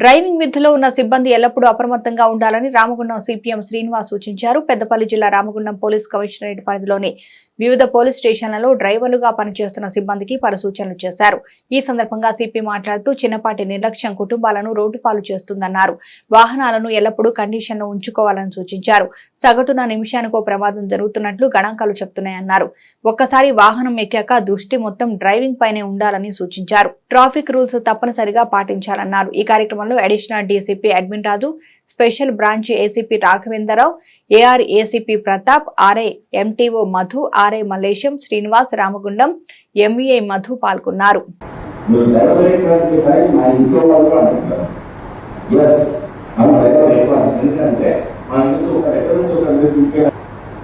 Driving విధుల్లో ఉన్న సిబ్బంది ఎల్లప్పుడూ అప్రమత్తంగా ఉండాలని రామగుండం సిపిఎం శ్రీనివాస్ సూచించారు. పెద్దపల్లి జిల్లా రామగుండం పోలీస్ కమిషనరేట్ పరిధిలోని వివిధ పోలీస్ స్టేషన్లలో డ్రైవర్లుగా పనిచేస్తున్న సిబ్బందికి పలు సూచనలు చేశారు. ఈ సందర్భంగా సిపి మాట్లాడుతూ చిన్నపాటి నిర్లక్ష్యం కుటుంబాలను రోడ్డుపాలు చేస్తుందన్నారు. వాహనాలను ఎల్లప్పుడూ కండిషన్లో ఉంచుకోవాలని సూచించారు. సగటున నిమిషానికో ప్రమాదం జరుగుతున్నట్లు గణాంకాలు చెప్తున్నాయన్నారు. ఒక్కసారి వాహనం ఎక్కాక దృష్టి మొత్తం డ్రైవింగ్ పైనే ఉండాలని సూచించారు. ట్రాఫిక్ రూల్స్ తప్పనిసరిగా పాటించాలన్నారు. ఈ కార్యక్రమంలో additional DCP admin Raju special branch ACP Raghavendra Rao AR ACP Pratap RI MTO Madhu RI Mallesham Srinivas Ramagundam MEI Madhu పాల్గొన్నారు.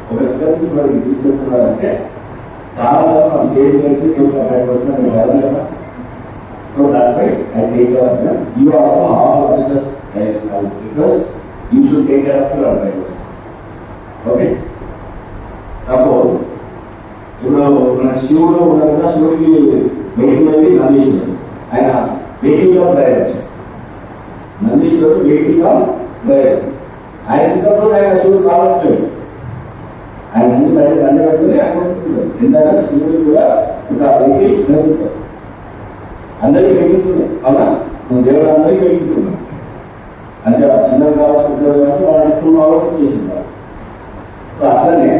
ఒక దగ్గర నుంచి మనకి తీసుకెళ్తున్నారంటే చాలా మనం చేసి so that's why I take you also all officers I request you should take care of your drivers okay suppose ఇప్పుడు మన శివుడు ఉన్నారు కదా శివుడికి వెహికల్ అనేది నందీశ్వరుడు. ఆయన వెహికల్ ఆఫ్ డ్రైవర్ నందీశ్వరుడు వెహికల్ ఆఫ్ డ్రైవర్ ఆయన ఇచ్చినప్పుడు ఆయన శివుడు కావట్లేదు ఆయన అన్ని బయట దండ పెట్టుకుని ఆయన ఎందుకంటే శివుడు కూడా ఒక వెహికల్ నడుపుతాడు అందరికీ వెహికల్స్ ఉన్నాయి. అవునా? మన దేవుడు అందరికీ వెహికల్స్ ఉన్నాయి. అంటే ఆ చిన్నది కావచ్చు పెద్దది కావచ్చు వాళ్ళని ఫుల్ అవర్స్ చేసింది సో అట్లనే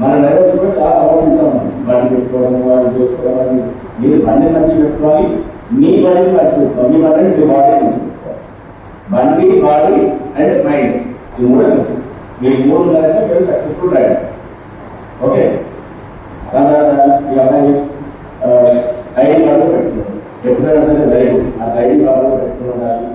మన డ్రైవర్స్ కూడా చాలా ఆలోచిస్తాం బండి పెట్టుకోవడం వాళ్ళు చూసుకోవడం మీరు బండి మంచి పెట్టుకోవాలి మీ బండిని మంచి పెట్టుకోవాలి. మీ బండిని మీ బాడీ మంచి పెట్టుకోవాలి. బండి బాడీ అండ్ మైండ్ ఈ మూడే మంచి మీ మూడు ఉన్నారంటే మీరు సక్సెస్ఫుల్ రైడర్ ఓకే తర్వాత ఈ అమ్మాయి ఐడి కార్డు పెట్టుకోవాలి ఎప్పుడైనా సరే వెరీ గుడ్ ఆ ఐడి కార్డు పెట్టుకుని